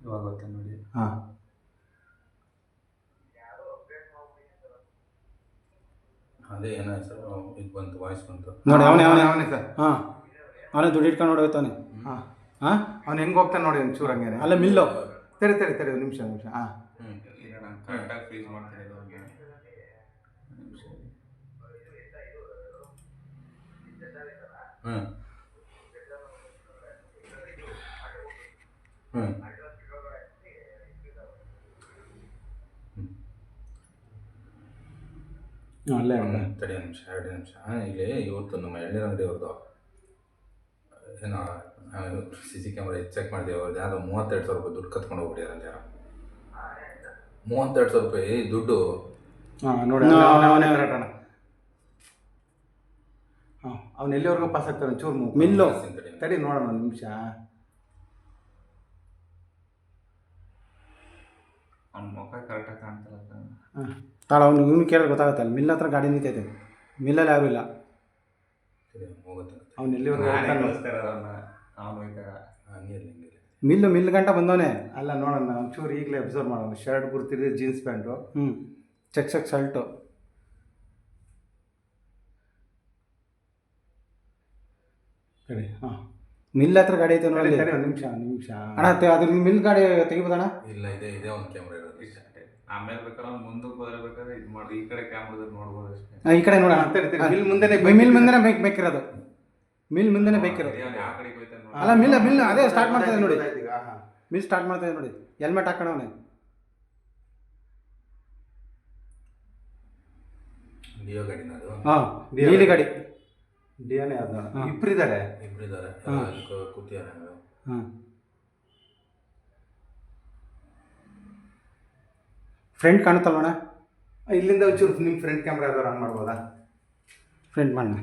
ಇವಾಗ ಗೊತ್ತಾ ನೋಡಿ. ಹಾಂ. ಅದೇ ಏನೋ ಸರ್ ಇದು ಬಂತು ವಾಯ್ಸ್ ಬಂತು. ನೋಡಿ ಅವನೇ ಅವನೇ. ಅವನೇ ಸರ್. ಹಾಂ. ಅವನೇ ದುಡ್ಡು ಇಟ್ಕೊಂಡು ನೋಡೋಗ್ತಾನೆ ಹಾಂ. ಹಾಂ? ಅವ್ನು ಹೆಂಗೆ ಹೋಗ್ತಾನೆ ನೋಡಿ ಚೂರು ಹಂಗೇನೆ. ಅಲ್ಲ ಮಿಲ್ಲು. ತೆರೆ ತೆರೆ ತೆರೆ ಒಂದು ನಿಮಿಷ ನಿಮಿಷ. ಹಾಂ. ಹ್ಞೂ ಕರೆಕ್ಟಾಗಿ ಫ್ರೀಸ್ ಮಾಡ್ತಾರೆ. ಹ್ಞೂ ಹ್ಞೂ ಅಲ್ಲೇ ಅವನೇ ತಡಿ ಒಂದು ನಿಮಿಷ ಎರಡು ನಿಮಿಷ. ಇಲ್ಲಿ ಇವತ್ತು ನಮ್ಮ ಎಳ್ನೀರು ಅಂಗಡಿ ಅವ್ರದ್ದು ಏನೋ ಸಿ ಸಿ ಕ್ಯಾಮ್ರಾ ಚೆಕ್ ಮಾಡಿದೆ ಅವ್ರದ್ದು ಯಾವುದೋ ಮೂವತ್ತೆರಡು ಸಾವಿರ ರೂಪಾಯಿ ದುಡ್ಡು ಕತ್ಕೊಂಡು ಹೋಗ್ಬಿಟ್ಟಿದ್ದಾರೆ ಅಂತ ಯಾರೋ. ಮೂವತ್ತೆರಡು ಸಾವಿರ ರೂಪಾಯಿ ದುಡ್ಡು. ಹಾಂ ನೋಡಿ ಹಾಂ ಅವ್ನು ಎಲ್ಲಿವರೆಗೂ ಪಾಸ್ ಆಗ್ತಾನೆ ಚೂರು ಮೂಗು. ಮಿಲ್ಲು. ತಡಿ ತಡಿ ನೋಡೋಣ ಒಂದು ನಿಮಿಷ ಅವ್ನ ಮುಖ ಕರೆಕ್ಟಾಗಿ ಕಾಣ್ತಲ್ಲ ಸರ್. ಹಾಂ ತಾಳ ಅವ್ನು ಇವ್ನು ಕೇಳಿದ್ರೆ ಗೊತ್ತಾಗುತ್ತಲ್ಲ ಮಿಲ್ ಹತ್ರ ಗಾಡಿ ನಿಂತೈತೆ. ಮಿಲ್ಲಲ್ಲಿ ಯಾರೂ ಇಲ್ಲ. ಅವ್ನು ಎಲ್ಲಿವರೆಗೂ ಮಿಲ್ಲು ಮಿಲ್ ಗಂಟ ಬಂದವನೆ? ಅಲ್ಲ ನೋಡೋಣ ಒಂಚೂರು ಈಗಲೇ ಅಬ್ಸರ್ವ್ ಮಾಡೋಣ. ಶರ್ಟ್ ಗುರ್ತಿದೆ ಜೀನ್ಸ್ ಪ್ಯಾಂಟು ಹ್ಞೂ ಚೆಕ್ ಚೆಕ್ ಶರ್ಟು. ಕಡೆ. ಹಾಂ. ಮಿಲ್ ಹತ್ರ ಗಾಡಿ ಐತೆ ನೋಡಿ ಒಂದು ನಿಮಿಷ ಒಂದು ನಿಮಿಷ. ಅಣ್ಣ ಅದ್ರ ಮಿಲ್ ಗಾಡಿ ತೆಗಿಬೋದಣ್ಣ? ಇಲ್ಲ ಇದೆ ಇದೆ ಒಂದು ಕ್ಯಾಮ್ರಾ ಇರೋದು. ಇಷ್ಟೇ. ಆಮೇಲೆ ಬೇಕಾದ್ರೆ ಮುಂದಕ್ಕೆ ಹೋದ್ರೆ ಬೇಕಾದ್ರೆ ಇದು ಮಾಡಿ. ಈ ಕಡೆ ಕ್ಯಾಮ್ರಾದಲ್ಲಿ ನೋಡ್ಬೋದು ಅಷ್ಟೇ. ಹಾಂ, ಈ ಕಡೆ ನೋಡೋಣ. ಮಿಲ್ ಮುಂದೆನೆ ಮಿಲ್ ಮುಂದೆನೇ ಬೇಕ್ ಬೇಕಿರೋದು. ಮಿಲ್ ಮುಂದೆನೇ ಬೇಕಿರೋದು. ಅದೇ ಅವ್ನು ಯಾವ ಕಡೆಗೆ ಹೋಯ್ತಾನೆ ನೋಡಿ. ಅಲ್ಲ ಮಿಲ್ ಮಿಲ್ ಅದೇ ಸ್ಟಾರ್ಟ್ ಮಾಡ್ತಾ ಇದೆ ನೋಡಿ. ಗೊತ್ತಾಯ್ತು ಈಗ, ಹಾಂ. ಮಿಲ್ ಸ್ಟಾರ್ಟ್ ಮಾಡ್ತಾ ಇದೆ ನೋಡಿ. ಹೆಲ್ಮೆಟ್ ಹಾಕೋಣ ಡಿಯೋ ಗಾಡಿನ ಅದು. ಹಾಂ ನೀಲಿ ಗಾಡಿ. ಡಿಯೋನೇ ಅದು. ಹಾಂ. ಇಬ್ರಿದ್ದಾರೆ ಇಬ್ರು ಇದ್ದಾರೆ ಹಾ. ಕೂತಿದ್ದಾರೆ ಹಾಂ. ಫ್ರಂಟ್ ಕಾಣುತ್ತಲ್ವಣ್ಣ? ಇಲ್ಲಿಂದ ಒಂಚೂರು ನಿಮ್ಮ ಫ್ರೆಂಡ್ ಕ್ಯಾಮ್ರಾ ಯಾವ್ದಾರು ಆನ್ ಮಾಡ್ಬೋದಾ? ಫ್ರೆಂಡ್ ಮಾಡೋಣ